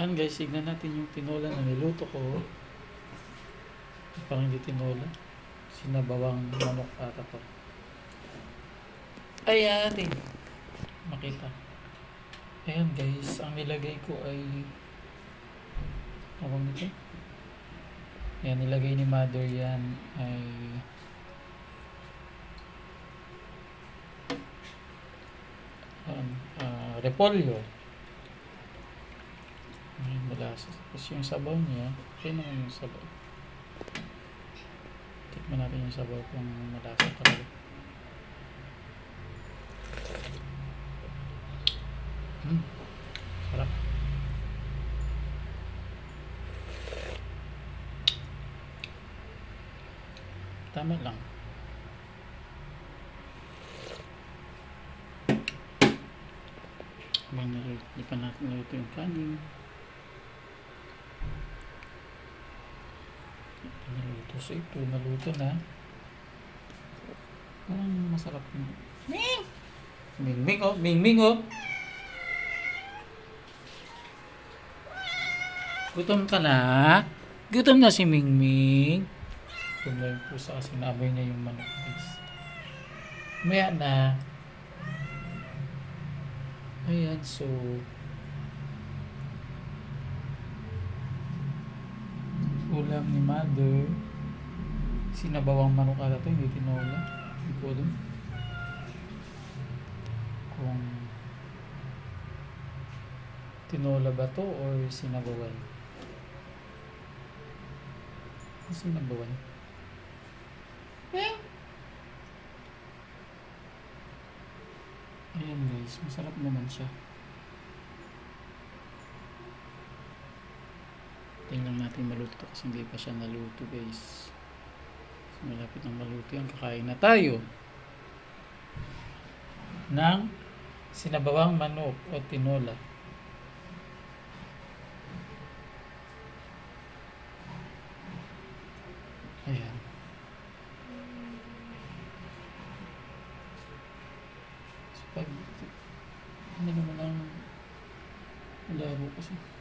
Ayan guys, signan natin yung tinola na niluto ko. Parang hindi tinola. Sinabawang manok ata to. Ayan din. Makita. Ayan guys, ang nilagay ko ay ano nito? Ayan, nilagay ni mother yan ay um, ah, repolyo. Ayan, molasses. Tapos yung sabaw niya, okay naman yung sabaw. Tikman natin yung sabaw kung malasa talaga. Hmm. Sarap. Tama lang. Habang naluto, di pa natin naluto yung kanin. Di pa naluto. So ito, naluto na. Parang masarap yung... Ming! Ming Ming oh! Ming Ming oh! Gutom ka na? Gutom na si Ming Ming. Gutom na yung pusa kasi naamoy niya yung manok guys. Maya na. Ayan, so... Ulam ni mother. Sinabawang manok ata to, hindi tinola. Hindi ko alam. Kung tinola ba to or sinabawan? Sinabawan. Eh? Ayan guys, masarap naman siya. Tingnan natin maluto to kasi hindi pa siya naluto guys. Malapit ng maluto yan, kakain na tayo. Ng sinabawang manok o tinola. Ayan. So, pag, ano naman ang laro kasi.